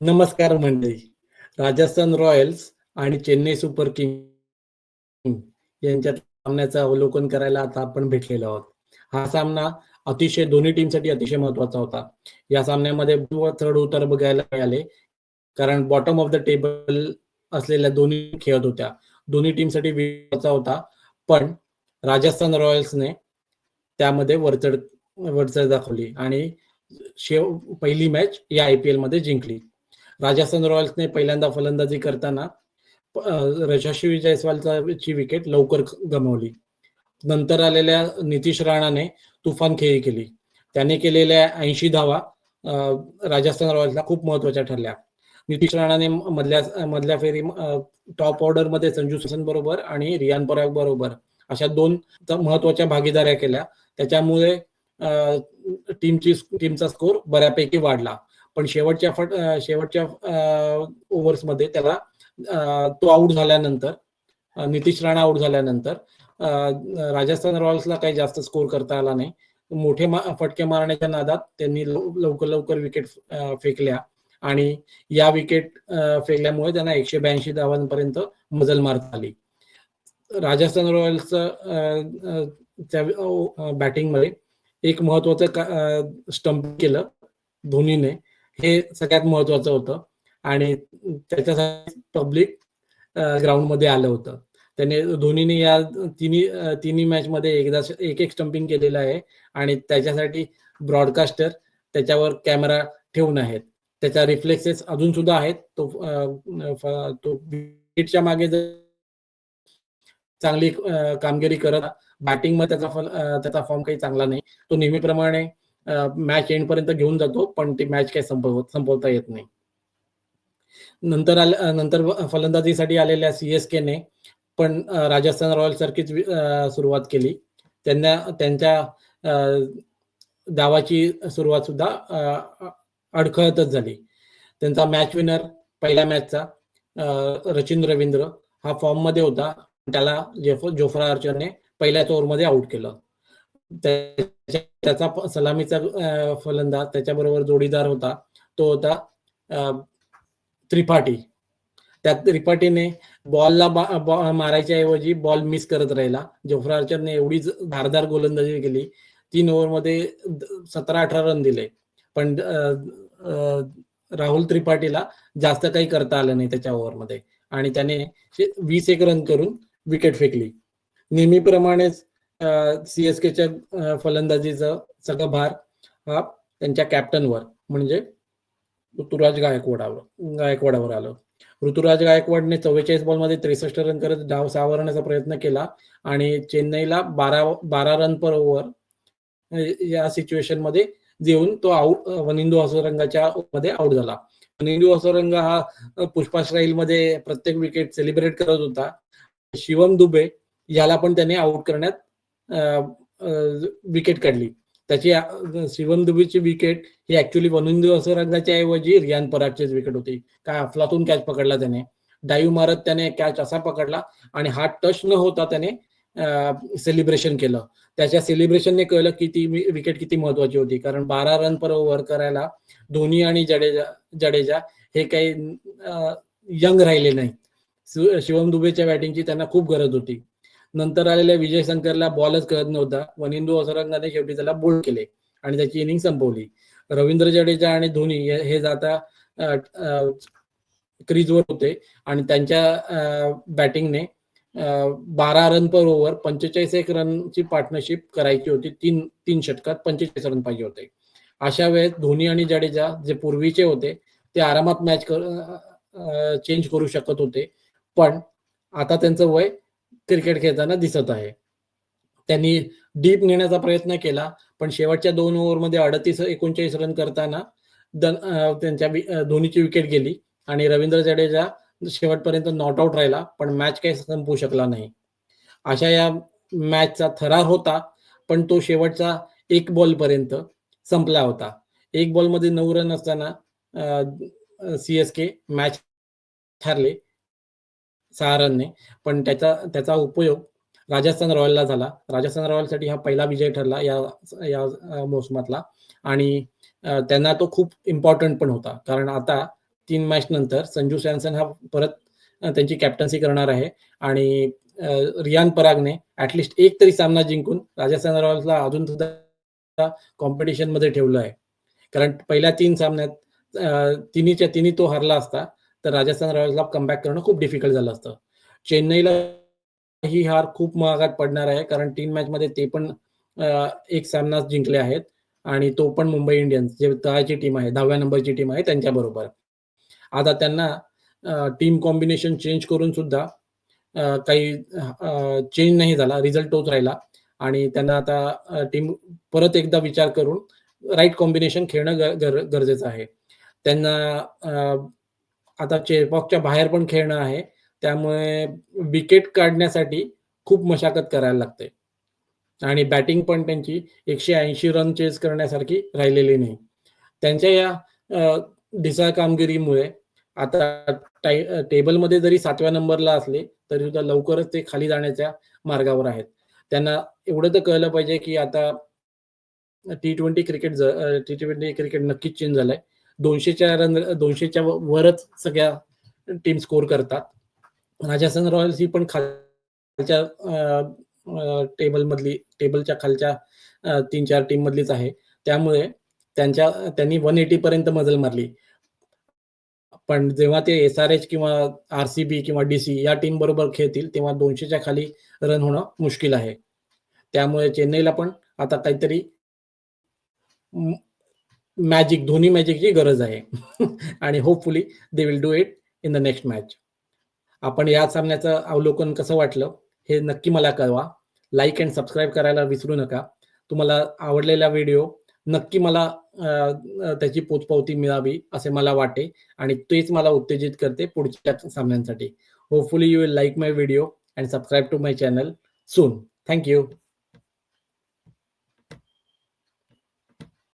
नमस्कार मंडळी. राजस्थान रॉयल्स आणि चेन्नई सुपर किंग यांच्यात सामन्याचं अवलोकन करायला आता आपण भेटलेलो आहोत. हा सामना अतिशय दोन्ही टीमसाठी अतिशय महत्त्वाचा होता. या सामन्यामध्ये चढ उतार बघायला मिळाले. कारण बॉटम ऑफ द टेबल असलेल्या दोन्ही खेळत होत्या. दोन्ही टीमसाठी विजयाचा होता. पण राजस्थान रॉयल्सने त्यामध्ये वरचढ वरचढ दाखवली आणि शेव पहिली मॅच या आय पी एलमध्ये जिंकली. राजस्थान रॉयल्सने पहिल्यांदा फलंदाजी करताना यशस्वी जयस्वालची विकेट लवकर गमावली. नंतर आलेल्या नितीश राणाने तुफान खेळी केली. त्याने केलेल्या ऐंशी धावा राजस्थान रॉयल्सला खूप महत्त्वाच्या ठरल्या. नितीश राणाने मधल्या मधल्या फेरी टॉप ऑर्डरमध्ये संजू सॅमसन बरोबर आणि रियान पराग बरोबर अशा दोन महत्त्वाच्या भागीदाऱ्या केल्या. त्याच्यामुळे टीमची टीमचा स्कोर बऱ्यापैकी वाढला. पण शेवटच्या फट शेवटच्या ओव्हर्समध्ये त्याला तो आऊट झाल्यानंतर नितीश राणा आऊट झाल्यानंतर राजस्थान रॉयल्सला काही जास्त स्कोर करता आला नाही. मोठे फटके मारण्याच्या नादात त्यांनी लवकर लवकर विकेट फेकल्या. आणि या विकेट फेकल्यामुळे त्यांना एकशे ब्याऐंशी धावांपर्यंत मजल मारता आली. राजस्थान रॉयल्सचं बॅटिंगमध्ये एक महत्वाचं स्टंप केलं धोनीने. हे सगळ्यात महत्वाचं होतं. आणि त्याच्यासाठी पब्लिक ग्राउंडमध्ये आलं होतं. त्याने धोनीने या तिन्ही तिन्ही मॅच मध्ये एकदा एक एक स्टंपिंग केलेलं आहे. आणि त्याच्यासाठी ब्रॉडकास्टर त्याच्यावर कॅमेरा ठेवून आहेत. त्याच्या रिफ्लेक्सेस अजून सुद्धा आहेत. तो तो विकेटच्या मागे जर चांगली कामगिरी करत बॅटिंगमध्ये त्याचा त्याचा फॉर्म काही चांगला नाही. तो नेहमीप्रमाणे मॅच एंड पर्यंत घेऊन जातो पण ती मॅच काही संपव संपवता येत नाही. नंतर नंतर फलंदाजीसाठी आलेल्या सीएसकेने पण राजस्थान रॉयल सारखीच सुरुवात केली. त्यांना त्यांच्या दावाची सुरुवात सुद्धा अडखळतच झाली. त्यांचा मॅच विनर पहिल्या मॅचचा रचिन रवींद्र हा फॉर्ममध्ये होता. त्याला जोफ्रा आर्चरने पहिल्याच ओव्हरमध्ये आउट केलं. त्याचा सलामीचा फलंदाज त्याच्याबरोबर जोडीदार होता. तो होता त्रिपाठी. त्या त्रिपाठीने बॉलला मारायच्या ऐवजी बॉल मिस करत राहिला. जोफ्रा आर्चरने एवढी धारदार गोलंदाजी केली. तीन ओव्हरमध्ये सतरा अठरा रन दिले. पण राहुल त्रिपाठीला जास्त काही करता आलं नाही त्याच्या ओव्हरमध्ये. आणि त्याने वीस एक रन करून विकेट फेकली. नेहमीप्रमाणेच सीएसकेच्या फलंदाजीचा सगळं भार हा त्यांच्या कॅप्टनवर म्हणजे ऋतुराज गायकवाडावर गायकवाडावर आलं. ऋतुराज गायकवाडने चव्वेचाळीस बॉलमध्ये त्रेसष्ट रन करत डाव सावरण्याचा प्रयत्न केला आणि चेन्नईला बारा बारा रन पर ओव्हर या सिच्युएशनमध्ये देऊन तो आउट वनिंदू हसोरंगाच्या मध्ये आउट झाला. वनिंदू हसरंग हा पुष्पाश्राईल मध्ये प्रत्येक विकेट सेलिब्रेट करत होता. शिवम दुबे याला पण त्याने आउट करण्यात विकेट काढली. त्याची शिवम दुबेची विकेट ही ऍक्च्युली वनिंदू हसरंगाच्या ऐवजी रियान परागचीच विकेट होती. काय अफलातून कॅच पकडला त्याने. डाईव्ह मारत त्याने कॅच असा पकडला आणि हा टच न होता त्याने सेलिब्रेशन केलं. त्याच्या सेलिब्रेशनने कळलं की ती विकेट किती महत्वाची होती. कारण बारा रन पर ओव्हर करायला धोनी आणि जडेजा जडेजा हे काही यंग राहिले नाही शिवम दुबेच्या बॅटिंगची त्यांना खूप गरज होती. नंतर आलेल्या विजय शंकरला बॉलच कळत नव्हता. वनिंदू असरंगाने शेवटी त्याला बोल्ड केले आणि त्याची इनिंग संपवली. रवींद्र जडेजा आणि धोनी हे जाता क्रीजवर होते आणि त्यांच्या बॅटिंगने बारा रन पर ओव्हर पंचेचाळीस एक रनची पार्टनरशिप करायची होती. तीन तीन षटकात पंचेचाळीस रन पाहिजे होते. अशा वेळेस धोनी आणि जडेजा जे पूर्वीचे होते ते आरामात मॅच कर चेंज करू शकत होते. पण आता त्यांचं वय क्रिकेट खेळताना दिसत आहे. त्यांनी डीप नेण्याचा प्रयत्न केला पण शेवटच्या दोन ओव्हरमध्ये अडतीस एकोणचाळीस रन करताना त्यांच्या धोनीची विकेट गेली आणि रवींद्र जडेजा शेवटपर्यंत नॉट आउट राहिला पण मॅच काही संपू शकला नाही. अशा या मॅचचा थरार होता पण तो शेवटचा एक बॉल पर्यंत संपला होता. एक बॉलमध्ये नऊ रन असताना सीएसके मॅच ठरले सहारनने पण त्याचा त्याचा उपयोग राजस्थान रॉयलला झाला. राजस्थान रॉयलसाठी हा पहिला विजय ठरला या या मोसमातला. आणि त्यांना तो खूप इम्पॉर्टंट पण होता. कारण आता तीन मॅच नंतर संजू सॅमसन हा परत त्यांची कॅप्टन्सी करणार आहे. आणि रियान परागने ऍटलिस्ट एक तरी सामना जिंकून राजस्थान रॉयल्सला अजून सुद्धा कॉम्पिटिशनमध्ये ठेवलं आहे. कारण पहिल्या तीन सामन्यात तिन्हीच्या तिन्ही तो हरला असता. तर राजस्थान रॉयल्सला कमबॅक करणं खूप डिफिकल्ट झालं असतं. चेन्नईला ही हार खूप महागात पडणार आहे कारण तीन मॅच मध्ये ते पण एक सामना जिंकले आहेत आणि तो पण मुंबई इंडियन्स जे तळाची टीम आहे दहाव्या नंबरची टीम आहे त्यांच्याबरोबर. आता त्यांना टीम कॉम्बिनेशन चेंज करून सुद्धा काही चेंज नाही झाला रिझल्ट तोच राहिला. आणि त्यांना आता टीम परत एकदा विचार करून राईट कॉम्बिनेशन खेळणं गरजेचं आहे. त्यांना आता चेपॉकच्या बाहेर पण खेळणं आहे. त्यामुळे विकेट काढण्यासाठी खूप मशागत करायला लागते आणि बॅटिंग पण त्यांची एकशे ऐंशी रन चेस करण्यासारखी राहिलेली नाही. त्यांच्या या ढिसाळ कामगिरीमुळे आता टाई टेबलमध्ये जरी सातव्या नंबरला असले तरी सुद्धा लवकरच ते खाली जाण्याच्या मार्गावर आहेत. त्यांना एवढं तर कळलं पाहिजे की आता T twenty cricket T twenty cricket नक्कीच चेंज झालंय. दोनशेच्या रन दोनशेच्या वरच सगळ्या टीम स्कोर करतात. राजस्थान रॉयल्स ही पण खालच्या टेबल मधली टेबलच्या खालच्या तीन चार टीम मधलीच आहे. त्यामुळे त्यांच्या त्यांनी वन एटी पर्यंत मजल मारली. पण जेव्हा ते एस आर एच किंवा आर सी बी किंवा डीसी या टीम बरोबर खेळतील तेव्हा दोनशेच्या खाली रन होणं मुश्किल आहे. त्यामुळे चेन्नईला पण आता काहीतरी मॅजिक धोनी मॅजिकची गरज आहे. आणि hopefully they will do it in the next match आपण या सामन्याचं अवलोकन कसं वाटलं हे नक्की मला कळवा. लाईक अँड सबस्क्राईब करायला विसरू नका. तुम्हाला आवडलेला व्हिडिओ नक्की मला त्याची पोचपावती मिळावी असे मला वाटे. आणि तेच मला उत्तेजित करते पुढच्या सामन्यांसाठी. Hopefully you will like my video and subscribe to my channel soon thank you